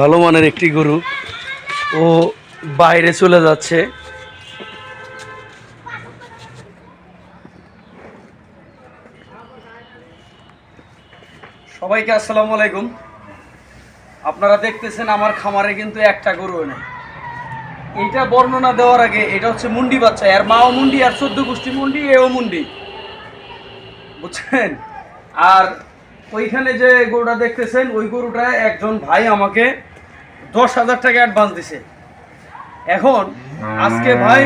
ভালো মানের একটি গরু। ও বাইরে চলে যাচ্ছে। সবাইকে আসসালামু আলাইকুম। আপনারা দেখতেছেন আমার খামারে কিন্তু একটা গরু নেই এইটা বর্ণনা দেওয়ার আগে এটা হচ্ছে মুন্ডি বাচ্চা। আর মাও মুন্ডি আর চোদ্দ গোষ্ঠী মুন্ডি, এও মুন্ডি। বুঝছেন? আর ওইখানে যে গরুটা দেখতেছেন, ওই গরুটা একজন ভাই আমাকে দশ হাজার টাকা অ্যাডভান্স দিছে। এখন আজকে ভাই,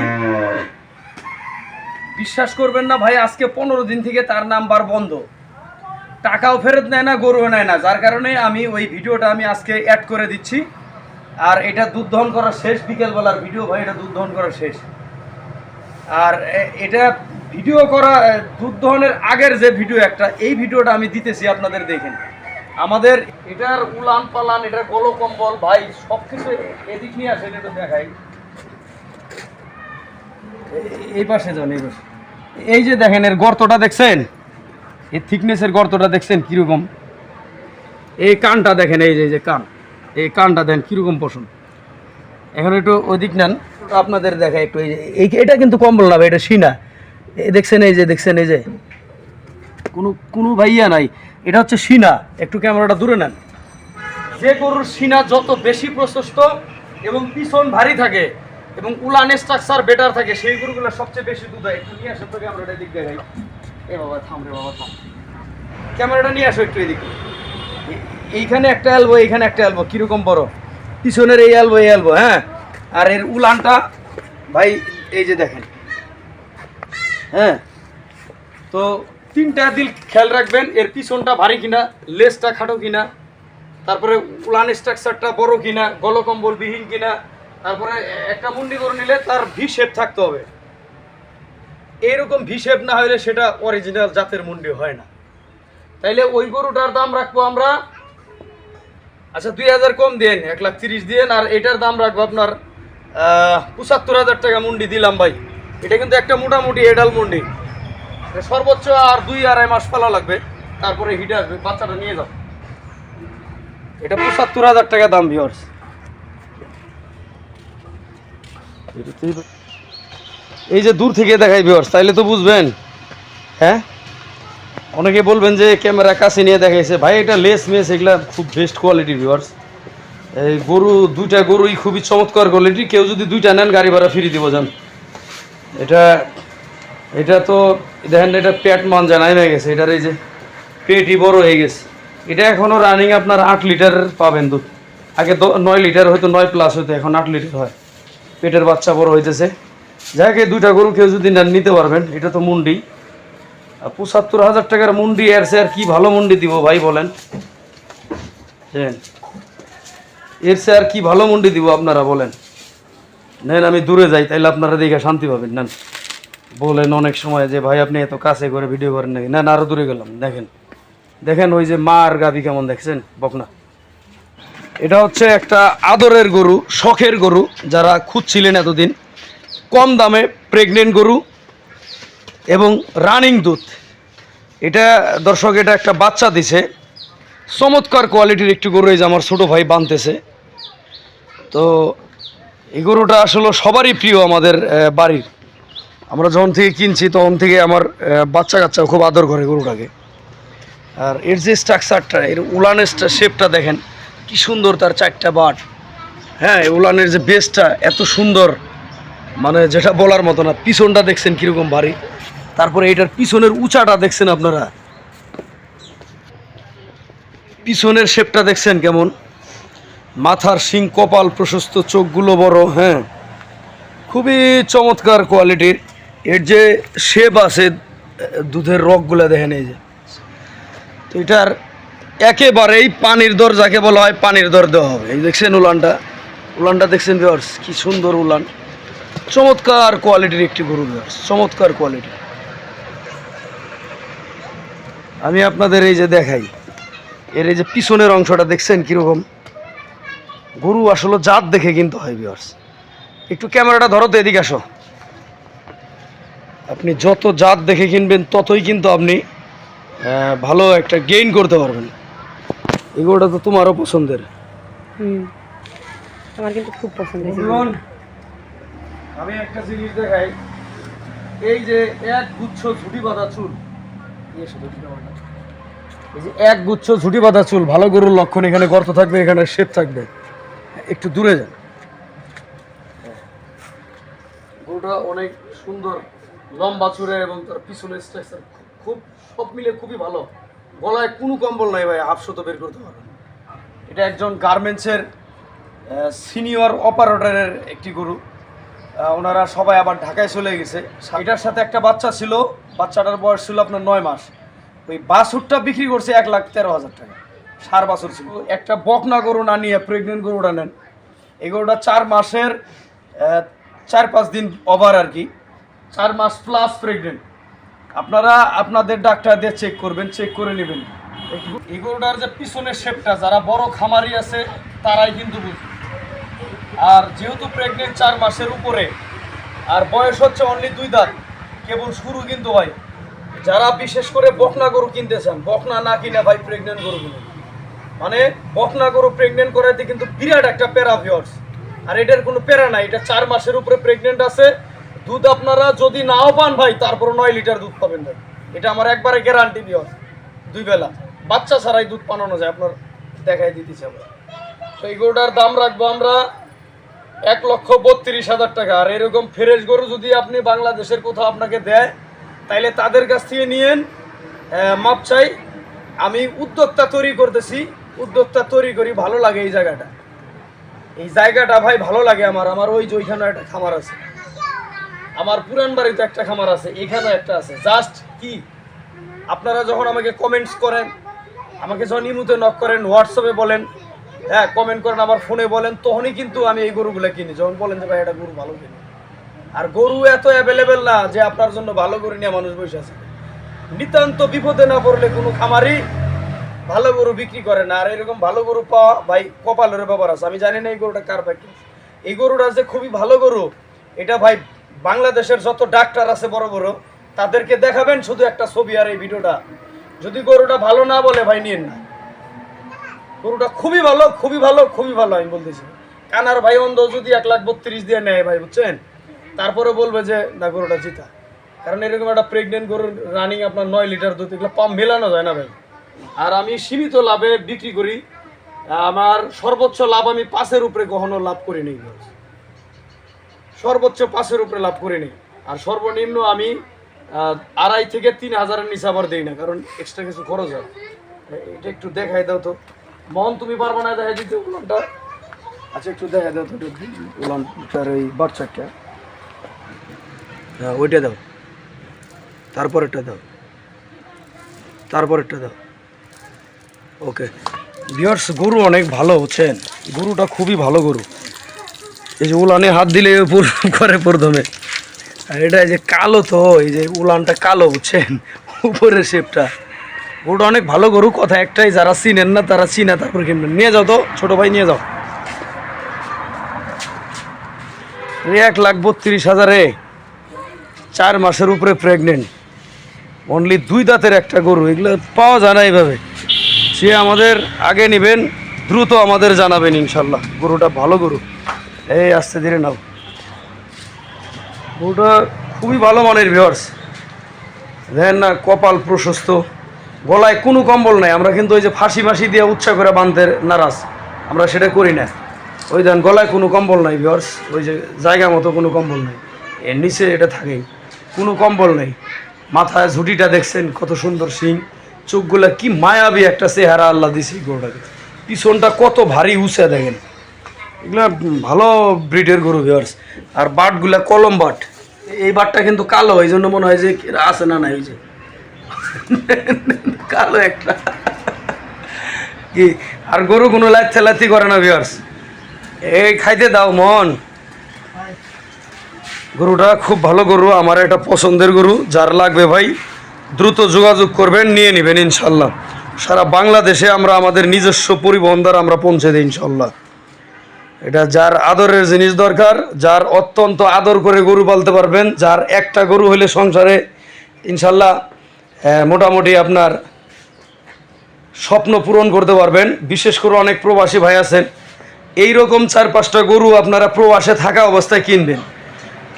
বিশ্বাস করবেন না ভাই, আজকে পনেরো দিন থেকে তার নাম্বার বন্ধ। টাকাও ফেরত নেয় না, গরুও নেয় না। যার কারণে আমি ওই ভিডিওটা আমি আজকে অ্যাড করে দিচ্ছি। আর এটা দুধ দহন করা শেষ, বিকেলবেলার ভিডিও ভাই, এটা দুধ দহন করা শেষ। আর এটা ভিডিও করা দুধ দহনের আগের যে ভিডিও একটা, এই ভিডিওটা আমি দিতেছি, আপনাদের দেখেন। আমাদের এটার উলান পালান, এটার গলো কম্বল ভাই সব কিছু এদিক নিয়ে আসেন এটা দেখাই। এই পাশে যান, এই পাশে। এই যে দেখেন, এর গর্তটা দেখছেন? এই থিকনেসের গর্তটা দেখছেন কীরকম? এই কানটা দেখেন, এই যে যে কান। এই কানটা দেখেন কীরকম পছন্দ এখন একটু ওদিক নেন আপনাদের দেখা একটু, এই এটা কিন্তু কম্বল না ভাই, এটা সিনা। দেখছেন, এই যে, দেখছেন, এই যে। কোনো কোনো ভাইয়া নাই। এটা হচ্ছে সিনা। একটু ক্যামেরাটা দূরে নেন। যে গরুর সিনা যত বেশি প্রশস্ত এবং পিছন ভারী থাকে এবং উলান স্ট্রাকচার বেটার থাকে, সেই গরুগুলো সবচেয়ে বেশি দুধ হয় একটু নিয়ে আসো তো ক্যামেরাটা দিক দেখাই এ বাবা, থাম রে বাবা, থাম। ক্যামেরাটা নিয়ে আসো একটু এদিকে। এইখানে একটা অ্যালবো এইখানে একটা অ্যালবো কীরকম বড়? পিছনের এই অ্যালবো এই অ্যালবো হ্যাঁ? আর এর উলানটা, ভাই, এই যে দেখেন। হ্যাঁ? তো তিনটা দিল খেয়াল রাখবেন, এর পিছনটা ভারী কিনা, লেজটা খাটো কিনা, তারপরে উলান স্ট্রাকচারটা বড় কিনা গলকম্বল বিহীন কিনা, তারপরে একটা মুন্ডি করে নিলে তার ভি শেপ থাকতে হবে। এরকম ভি শেপ না হলে সেটা অরিজিনাল জাতের মুন্ডি হয় না। তাইলে ওই গরুটার দাম রাখব আমরা আচ্ছা দুই হাজার কম দেন, এক লাখ তিরিশ দিন, আর এটার দাম রাখব আপনার পঁচাত্তর হাজার টাকা মুন্ডি দিলাম ভাই। এটা কিন্তু একটা মোটামুটি এডাল মুন্ডি। সর্বোচ্চ আর দুই আড়াই মাস ফেলা লাগবে। তারপরে হিটে আসবে, বাচ্চাটা নিয়ে যাও। এটা পঁচাত্তর হাজার টাকা দাম ভিওর্স এই যে দূর থেকে দেখাই ভিওর্স তাইলে তো বুঝবেন। হ্যাঁ? অনেকে বলবেন যে ক্যামেরা কাছে নিয়ে দেখাইছে। ভাই, এটা লেস মেস, এগুলা খুব বেস্ট কোয়ালিটির ভিউয়ার্স এই গরু, দুইটা গরুই খুবই চমৎকার কোয়ালিটি কেউ যদি দুইটা নেন, গাড়ি ভাড়া ফ্রি দিব যান এটা এটা তো, দেখেন এটা পেট মান জানাই হয়ে গেছে, এটার এই যে পেটই বড় হয়ে গেছে। এটা এখনও রানিং আপনার আট লিটার পাবেন দুধ। আগে নয় লিটার হয়তো, নয় প্লাস হতো এখন আট লিটার হয়। পেটের বাচ্চা বড় হইতেছে। যাকে দুইটা গরু কেউ যদি নেন, নিতে পারবেন। এটা তো মুন্ডি। পঁচাত্তর হাজার টাকার মুন্ডি এর সে আর কি ভালো মুন্ডি দিব ভাই, বলেন। হ্যাঁ এর সে আর কি ভালো মুন্ডি দিব আপনারা, বলেন। নেন, আমি দূরে যাই, তাইলে আপনারা দেখে শান্তি পাবেন, নেন। বলেন অনেক সময় যে, ভাই, আপনি এত কাছে করে ভিডিও করেন নাকি? না আরও দূরে গেলাম, দেখেন। দেখেন ওই যে মা আর গাবি কেমন, দেখছেন? বকনা। এটা হচ্ছে একটা আদরের গরু, শখের গরু, যারা খুঁজছিলেন এতদিন। কম দামে প্রেগনেন্ট গরু এবং রানিং দুধ। এটা, দর্শক, এটা একটা বাচ্চা দিছে। চমৎকার কোয়ালিটির একটি গরু, এই যে আমার ছোটো ভাই বানতেছে। তো, এই গরুটা আসলে সবারই প্রিয় আমাদের বাড়ির। আমরা যখন থেকে কিনছি, তখন থেকে আমার বাচ্চা কাচ্চা খুব আদর করে গরুটাকে। আর এর যে স্ট্রাকচারটা এর উলানের শেপটা দেখেন, কি সুন্দর তার চারটা বাট। হ্যাঁ উলানের যে বেসটা এত সুন্দর মানে যেটা বলার মতো না, পিছনটা দেখছেন কীরকম ভারী। তারপরে এটার পিছনের উঁচাটা দেখছেন আপনারা। পিছনের শেপটা দেখছেন কেমন? মাথার শিং কপাল প্রশস্ত, চোখগুলো বড় হ্যাঁ। খুবই চমৎকার কোয়ালিটির এর যে শেপ আছে, দুধের রগগুলো দেখেন এই যে। তো এটার একেবারেই পানির দর, যাকে বলা হয় পানির দর দেওয়া হবে। এই দেখছেন উলানটা? উলানটা দেখছেন ভিওর্স কি সুন্দর উলান। চমৎকার কোয়ালিটির একটি গরু ভিওর্স চমৎকার কোয়ালিটি আমি আপনাদের এই যে দেখাই, এর এই যে পিছনের অংশটা দেখছেন কীরকম? গরু আসলে জাত দেখে কিন্তু হয় ভিওর্স একটু ক্যামেরাটা ধরো তো এদিকে আসো। আপনি যত জাত দেখে কিনবেন ততই কিন্তু আপনি ভালো একটা গেইন করতে পারবেন। এগুলোটা তো তোমারও পছন্দের। আমার কিন্তু খুব পছন্দ আমি একটা জিনিস দেখাই। এই যে এক গুচ্ছ ঝুটি বাঁধা চুল। এই যে এক গুচ্ছ ঝুটি বাঁধা চুল ভালো গরুর লক্ষণ এখানে গর্ত থাকবে এখানে শেপ থাকবে। একটু দূরে যান। গরুটা অনেক সুন্দর। লম্বা চুড়ে এবং তার পিছনের স্ট্রাকচার খুব সব মিলে খুবই ভালো। গলায় কোনো কম্বল নাই ভাই হাফশো তো বের করতে পারবেন। এটা একজন গার্মেন্টসের সিনিয়র অপারেটরের একটি গরু। ওনারা সবাই আবার ঢাকায় চলে গেছে। এটার সাথে একটা বাচ্চা ছিল, বাচ্চাটার বয়স ছিল আপনার নয় মাস। ওই বাছুরটা বিক্রি করছে এক লাখ তেরো হাজার টাকা। সার বাছুর ছিল। একটা বকনা গরু না নিয়ে প্রেগনেন্ট গরুটা নেন। এই গরুটা চার মাসের চার পাঁচ দিন ওভার আর কি। চার মাস প্লাস প্রেগনেন্ট আপনারা আপনাদের ডাক্তারদের চেক করবেন চেক করে নেবেন। এই গরুটার যে পিছনের শেপটা যারা বড় খামারি আছে, তারাই কিন্তু বুঝবে আর যেহেতু প্রেগনেন্ট চার মাসের উপরে, আর বয়স হচ্ছে অনলি দুই দাঁত, কেবল শুরু কিন্তু ভাই যারা বিশেষ করে বকনা গরু কিনতে চান, বকনা না কিনে ভাই প্রেগনেন্ট গরু কিনুন মানে বকনা গরু প্রেগনেন্ট করাতে কিন্তু বিরাট একটা প্যারা ভিওর্স আর এটার কোনো প্যারা নাই, এটা চার মাসের উপরে প্রেগনেন্ট আছে দুধ আপনারা যদি নাও পান ভাই তারপর নয় লিটার দুধ পাবেন ভাই। এটা আমার একবারে গ্যারান্টি ভিওর্স দুই বেলা। বাচ্চা ছাড়াই দুধ পানানো যায়, আপনার দেখাই দিতেছি আমরা। তো এই গরুটার দাম রাখব আমরা এক লক্ষ বত্রিশ হাজার টাকা। আর এরকম ফ্রেশ গরু যদি আপনি বাংলাদেশের কোথাও আপনাকে দেয়, তাইলে তাদের কাছ থেকে নিয়েন মাপ চাই। আমি উদ্যোক্তা তৈরি করতেছি, উদ্যোক্তা তৈরি করি, ভালো লাগে এই জায়গাটা। এই জায়গাটা ভাই ভালো লাগে আমার আমার ওই যে ওইখানে একটা খামার আছে। আমার পুরান বাড়িতে একটা খামার আছে এখানে একটা আছে। জাস্ট কি? আপনারা যখন আমাকে কমেন্টস করেন, আমাকে যখন ইমুতে নক করেন হোয়াটসঅ্যাপে বলেন হ্যাঁ কমেন্ট করেন আমার ফোনে বলেন, তখনই কিন্তু আমি এই গরুগুলো কিনি। যখন বলেন যে, ভাই, এটা গরু ভালো কিনি। আর গরু এত অ্যাভেলেবেল না যে আপনার জন্য ভালো গরু নিয়ে মানুষ বসে আছে। নিতান্ত বিপদে না পড়লে কোনো খামারই ভালো গরু বিক্রি করে না। আর এরকম ভালো গরু পাওয়া, ভাই, কপালের ব্যাপার আছে। আমি জানি না এই গরুটা কার ভাই এই গরুটা যে খুবই ভালো গরু, এটা ভাই বাংলাদেশের যত ডাক্তার আছে বড় বড়, তাদেরকে দেখাবেন শুধু একটা ছবি আর এই ভিডিওটা। যদি গরুটা ভালো না বলে, ভাই, নিয়েন না। গরুটা খুবই ভালো খুবই ভালো খুবই ভালো, আমি বলতেছি। কানার ভাই অন্ধ যদি এক লাখ বত্রিশ দিয়ে নেয় ভাই, বুঝছেন? তারপরে বলবে যে, না, গরুটা জিতা। কারণ এরকম একটা প্রেগনেন্ট গরুর রানিং আপনার নয় লিটার দুধ, এগুলো পাম্প মেলানো যায় না ভাই। আর আমি সীমিত লাভে বিক্রি করি। আমার সর্বোচ্চ লাভ আমি পাঁচের উপরে কখনো লাভ করে নেই সর্বোচ্চ পাঁচের উপরে লাভ করে নিই। আর সর্বনিম্ন আমি আড়াই থেকে তিন হাজারের নিচে আবার দিই না, কারণ এক্সট্রা কিছু খরচ হয়। এটা একটু দেখাই দাও তো। মন তুমি পারবে না দেখাই দিতে, উলানটা? আচ্ছা একটু দেখাই দাও তো উলানটার ওই বাচ্চাটা। হ্যাঁ ওইটা দাও। তারপরেরটা দাও। তারপরেরটা দাও। ওকে বিয়ার্স গরু অনেক ভালো হচ্ছেন গরুটা খুবই ভালো গরু। এই যে উলানে হাত দিলে করে প্রথমে। আর এটা যে কালো তো, এই যে উলানটা কালো, বুঝছেন? উপরের শেপটা গরুটা অনেক ভালো গরু, কথা একটাই, যারা চিনেন না তারা চিনা, তারপর কিনবেন। নিয়ে যাও তো, ছোট ভাই, নিয়ে যাও। এক লাখ বত্রিশ হাজারে চার মাসের উপরে প্রেগনেন্ট অনলি দুই দাঁতের একটা গরু, এগুলো পাওয়া যায় না এইভাবে। সে আমাদের আগে নেবেন, দ্রুত আমাদের জানাবেন ইনশাল্লাহ। গরুটা ভালো গরু। এই, আস্তে ধীরে নাও। গরুটা খুবই ভালো মানের ভিওর্স দেখেন না, কপাল প্রশস্ত। গলায় কোনো কম্বল নাই। আমরা কিন্তু ওই যে ফাঁসি ফাঁসি দিয়ে উৎসাহ করে বাঁধতে নারাজ। আমরা সেটা করি না। ওই দেন, গলায় কোনো কম্বল নাই ভিওর্স ওই যে জায়গা মতো কোনো কম্বল নাই। এর নিচে এটা থাকেই। কোনো কম্বল নেই। মাথায় ঝুটিটা দেখছেন, কত সুন্দর শিং চোখগুলা কি মায়াবী একটা চেহারা আল্লাহ দিছে গরুটাকে। পিছনটা কত ভারী উঁচা দেখেন। এগুলা ভালো ব্রিডের গরু ভিওর্স আর বাটগুলা কলম বাট। এই বাটটা কিন্তু কালো, এই জন্য মনে হয় যে আছে না নাই ওই যে। কালো একটা। কি? আর গরু কোনো লাথে লাথি করে না ভিওর্স এই খাইতে দাও, মন। গরুটা খুব ভালো গরু, আমার এটা পছন্দের গরু। যার লাগবে ভাই, দ্রুত যোগাযোগ করবেন, নিয়ে নেবেন ইনশাল্লাহ। সারা বাংলাদেশে আমরা, আমাদের নিজস্ব পরিবহন দ্বারা আমরা পৌঁছে দিই ইনশাল্লাহ। এটা যার আদরের জিনিস দরকার, যার অত্যন্ত আদর করে গরু পালতে পারবেন, যার একটা গরু হলে সংসারে ইনশাল্লাহ মোটামুটি আপনার স্বপ্ন পূরণ করতে পারবেন। বিশেষ করে অনেক প্রবাসী ভাই আছেন এই রকম চার পাঁচটা গরু আপনারা প্রবাসে থাকা অবস্থায় কিনবেন।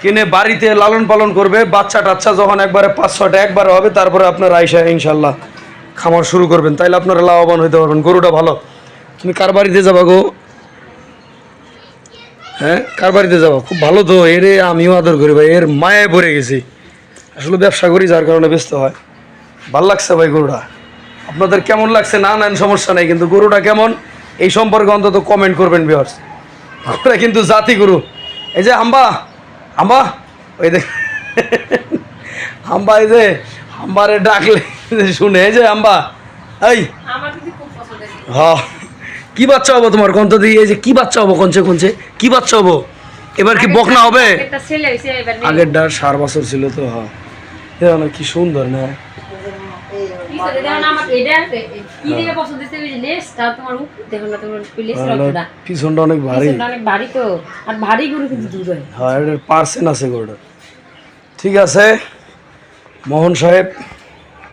কিনে বাড়িতে লালন পালন করবে, বাচ্চা টাচ্চা যখন একবারে পাঁচ ছটা একবারে হবে, তারপরে আপনারা আইসা ইনশাল্লাহ খামার শুরু করবেন। তাইলে আপনারা লাভবান হইতে পারবেন, গরুটা ভালো। তুমি কার বাড়িতে যাবা গো? হ্যাঁ? কার বাড়িতে যাব? খুব ভালো তো। এর আমিও আদর করি ভাই। এর মায়ে পড়ে গেছি। আসলে ব্যবসা করি যার কারণে ব্যস্ত হয়। ভালো লাগছে ভাই গরুটা। আপনাদের কেমন লাগছে? না নেন সমস্যা নেই। কিন্তু গরুটা কেমন? এই সম্পর্কে অন্তত কমেন্ট করবেন বিহার্স গরুটা কিন্তু জাতি গরু। এই যে আম্বা আম্বা ওই দেখ। আম্বা এই যে আম্বারে ডাকলে শুনে। এই যে আম্বা এই। হ্যাঁ। কি বাচ্চা হব তোমার? কন্ত দিয়ে এই যে কি বাচ্চা হব? কনছে কনছে? কি বাচ্চা হব? এবার কি বকনা হবে। আগের ডার সার বছর ছিল তো হ্যাঁ কি সুন্দর না? পিছনটা অনেক ভারী। ভারী তো। আর ভারী গরু কিন্তু দুধ হয়। হ্যাঁ পার্সেন্ট আছে গরুটা ঠিক আছে? মোহন সাহেব